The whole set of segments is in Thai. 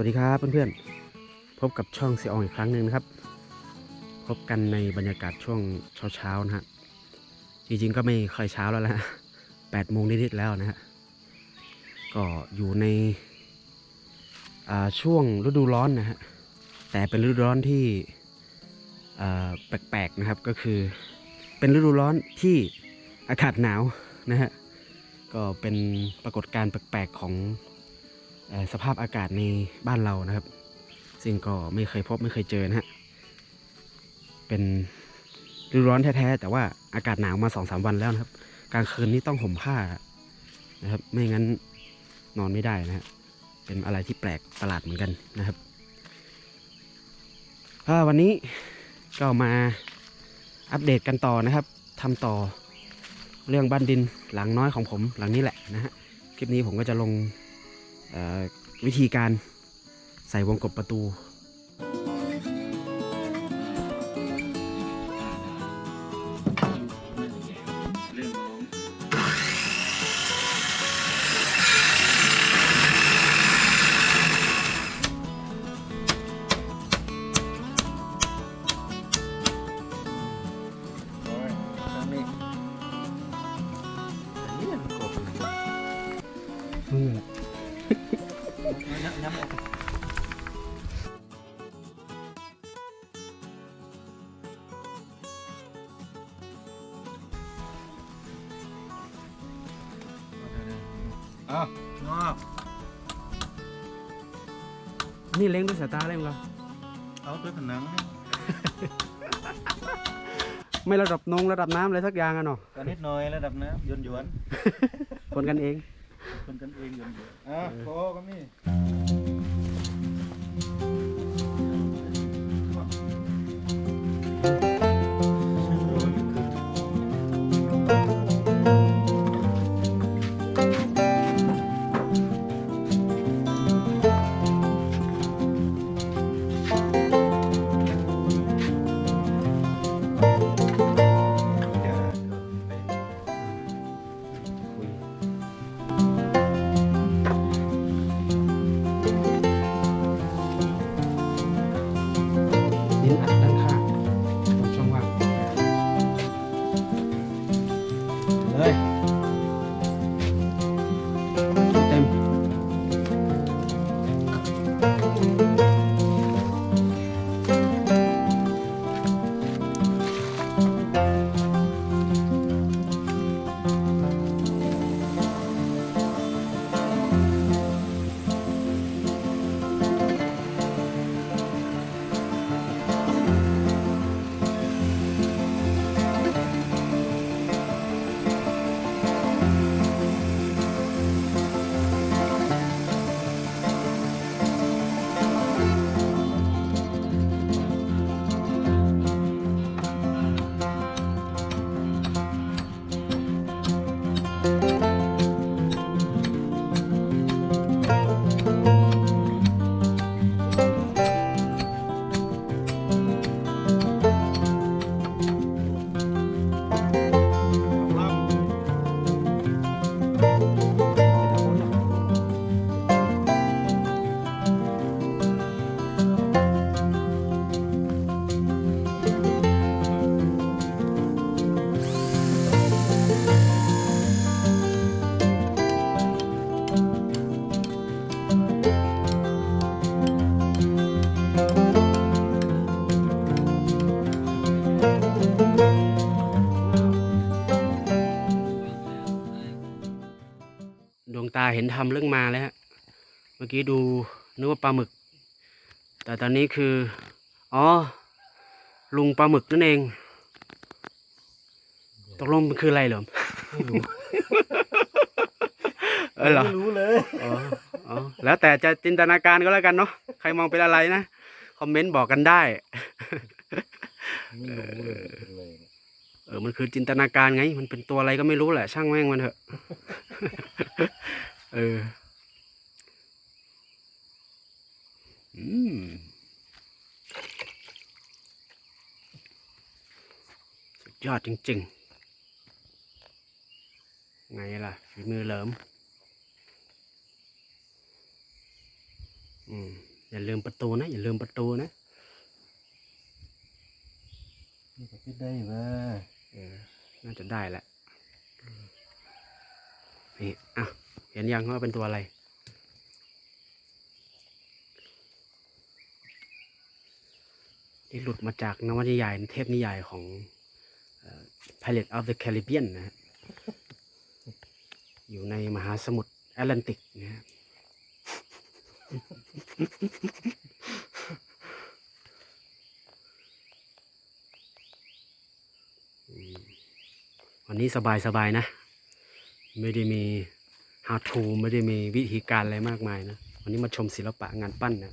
วัสดีครับเพื่อนๆ พบกับช่องเสียอองอีกครั้งหนึ่งนะครับ พบกันในบรรยากาศช่วงเช้าๆนะฮะ จริงๆก็ไม่ค่อยเช้าแล้วละแปดโมงนิดๆแล้วนะฮะ ก็อยู่ในช่วงฤดูร้อนนะฮะ แต่เป็นฤดูร้อนที่แปลกๆนะครับก็คือเป็นฤดูร้อนที่อากาศหนาวนะฮะ ก็เป็นปรากฏการณ์แปลกๆของ สภาพอากาศในบ้านเรานะครับ ซึ่งก็ไม่เคยพบไม่เคยเจอนะฮะ เป็นฤดูร้อนแท้ๆ แต่ว่าอากาศหนาวมาสองสามวันแล้วนะครับ กลางคืนนี้ต้องห่มผ้านะครับ ไม่งั้นนอนไม่ได้นะฮะ เป็นอะไรที่แปลกประหลาดเหมือนกันนะครับวันนี้ก็มาอัปเดตกันต่อนะครับทำต่อเรื่องบ้านดินหลังน้อยของผมหลังนี้แหละนะฮะ คลิปนี้ผมก็จะลง วิธีการใส่วงกบประตู น้ำน้ำออกอ้าวงอกนี่เล้งด้วยสายตาเล้งเหรอเอาตัวผนังนี่ไม่ระดับนงระดับน้ำอะไรสักอย่างอะเนาะก็นิดหน่อยระดับน้ำหยวนหยวนคนกันเอง ๆคนกันเองหยวนหยวนอะโคก็มี ตาเห็นทำเรื่องมาแล้วฮะเมื่อกี้ดูนึกว่าปลาหมึก แต่ตอนนี้คือ อ๋อ ลุงปลาหมึกนั่นเอง ตกลงมันคืออะไรเหรอไม่รู้เออเหรอไม่รู้เลยอ๋ออ๋อแล้วแต่จะจินตนาการก็แล้วกันเนาะ ใครมองเป็นอะไรนะ คอมเมนต์บอกกันได้ ไม่รู้เลย เออมันคือจินตนาการไง มันเป็นตัวอะไรก็ไม่รู้แหละ ช่างแม่งมันเถอะ เออ อืมสุดยอดจริง ๆ ไงล่ะฝีมือเหลิม อืม อย่าลืมประตูนะ อย่าลืมประตูนะนี่ก็คิดได้ว่า น่าจะได้แหละนี่อะเห็นยังว่าเป็นตัวอะไรนี่หลุดมาจากนวนิยายเทพนิยายของเอ่อ Pirate of the Caribbean นะฮะอยู่ในมหาสมุทรแอตแลนติกนะฮะ วันนี้สบายสบายๆนะ ไม่ได้มี how to ไม่ได้มีวิธีการอะไรมากมายนะ วันนี้มาชมศิลปะงานปั้นนะ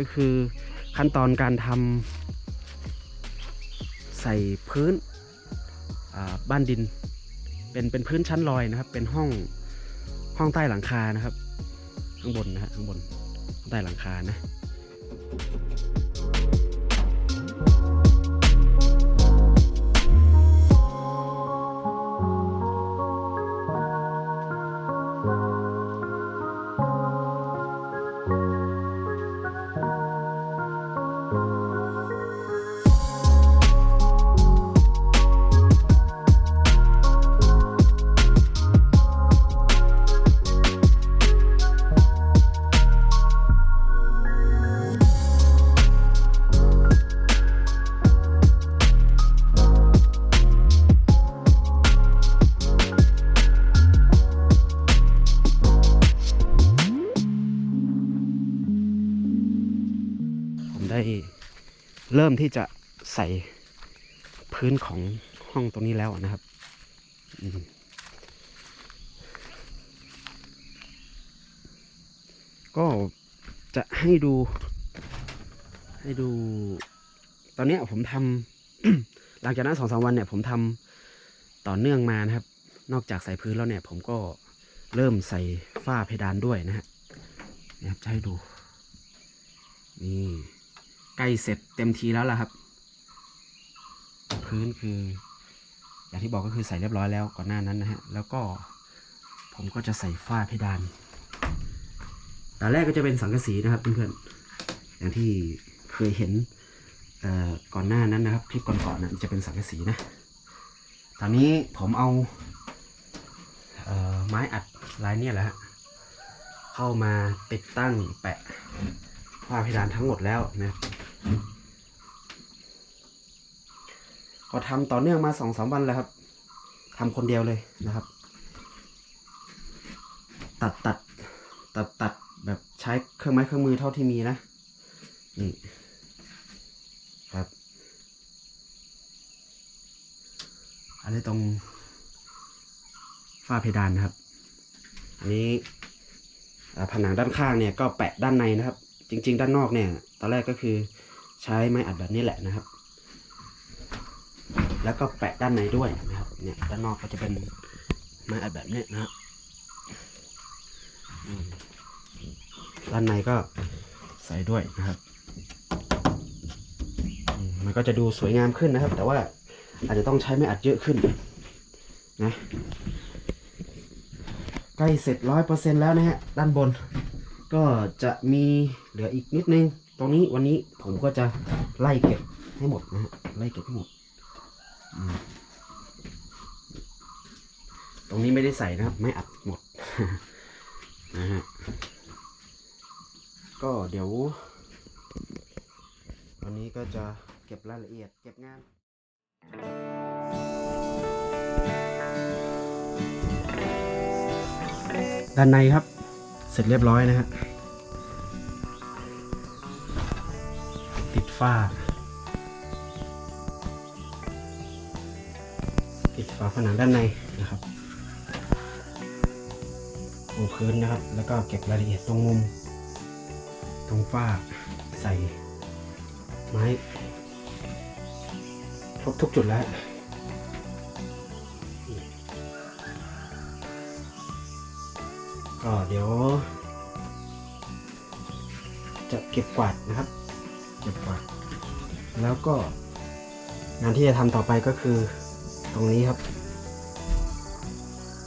ก็คือขั้นตอนการทำใส่พื้นบ้านดิน เป็นเป็นพื้นชั้นลอยนะครับ เป็นห้องห้องใต้หลังคานะครับ ข้างบนนะฮะข้างบนใต้หลังคานะ เริ่มที่จะใส่พื้นของห้องตรงนี้แล้วนะครับก็จะให้ดู ให้ดู ตอนนี้ผมทำหลังจากนั้นสองสามวันเนี่ย ผมทำต่อเนื่องมานะครับ นอกจากใส่พื้นแล้วเนี่ย ผมก็เริ่มใส่ฝ้าเพดานด้วยนะฮะนี่ครับจะให้ดู นี่ ใกล้เสร็จเต็มทีแล้วล่ะครับ พื้นคือ อย่างที่บอกก็คือใส่เรียบร้อยแล้วก่อนหน้านั้นนะฮะ แล้วก็ผมก็จะใส่ฝ้าเพดานตอนแรกก็จะเป็นสังกะสีนะครับเพื่อนๆอย่างที่เคยเห็นเอ่อก่อนหน้านั้นนะครับคลิปก่อนๆนะจะเป็นสังกะสีนะ ตอนนี้ผมเอาเอไม้อัดลายเนี่ยแหละฮะเข้ามาติดตั้งแปะฝ้าเพดานทั้งหมดแล้วนะ ก็ทำต่อเนื่องมาสองสามวันแล้วครับทำคนเดียวเลยนะครับ ตัดตัดตัดตัดแบบใช้เครื่องไม้เครื่องมือเท่าที่มีนะนี่ครับ อันนี้ตรงฝ้าเพดานนะครับ อันนี้ผนังด้านข้างเนี่ยก็แปะด้านในนะครับ จริง ๆ ด้านนอกเนี่ย ตอนแรกก็คือใช้ไม้อัดแบบนี้แหละนะครับ แล้วก็แปะด้านในด้วยนะครับเนี่ยด้านนอกก็จะเป็นไม้อัดแบบนี้นะครับด้านในก็ใส่ด้วยนะครับมมันก็จะดูสวยงามขึ้นนะครับ แต่ว่าอาจจะต้องใช้ไม้อัดเยอะขึ้นนะใกล้เสร็จร้อยเปอร์เซ็นแล้วนะฮะด้านบน ก็จะมีเหลืออีกนิดนึง ตรงนี้วันนี้ผมก็จะไล่เก็บให้หมดนะฮะไล่เก็บให้หมดอืม ตรงนี้ไม่ได้ใส่นะครับ ไม่อัดหมดนะฮะก็เดี๋ยววันนี้ก็จะเก็บรายละเอียดเก็บงาน ด้านในครับ เสร็จเรียบร้อยนะฮะติดฝ้า ติดฝาผนังด้านในนะครับ ปูพื้นนะครับ แล้วก็เก็บรายละเอียดตรงมุม ตรงฝ้าใส่ไม้ครบทุกจุดแล้วก็เดี๋ยว จะเก็บกวาดนะครับ เก็บกวาด แล้วก็งานที่จะทำต่อไปก็คือตรงนี้ครับ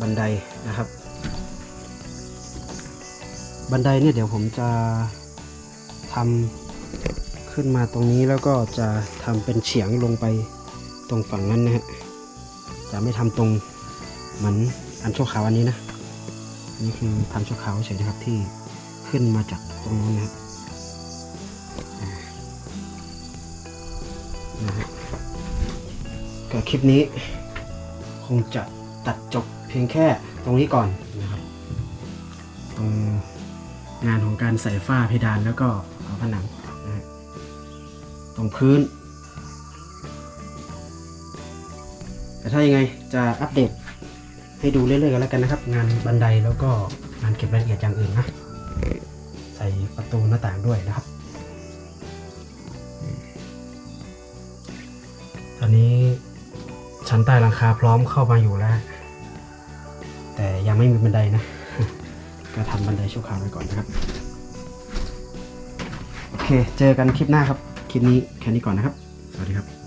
บันไดนะครับ บันไดเนี่ยเดี๋ยวผมจะทำขึ้นมาตรงนี้แล้วก็จะทำเป็นเฉียงลงไปตรงฝั่งนั้นนะฮะจะไม่ทำตรงเหมือนอันชั่วขาวอันนี้นะอันนี้คือทำชั่วขาวเฉยนะครับที่ขึ้นมาจากตรงนู้นนะกับอ่านะฮะก็คลิปนี้ คงจะตัดจบเพียงแค่ตรงนี้ก่อนนะครับตรง งานของการใส่ฝ้าเพดานแล้วก็ผนังนะตรงพื้น แต่ถ้ายังไงจะอัปเดตให้ดูเรื่อยๆกันแล้วกันนะครับ งานบันไดแล้วก็งานเก็บรายละเอียดอย่างอื่นนะ ใส่ประตูหน้าต่างด้วยนะครับ ตอนนี้ชั้นใต้หลังคาพร้อมเข้ามาอยู่แล้ว แต่ยังไม่มีบันไดนะ ก็ทำบันไดชั่วคราวไปก่อนนะครับ โอเค เจอกันคลิปหน้าครับ คลิปนี้แค่นี้ก่อนนะครับ สวัสดีครับ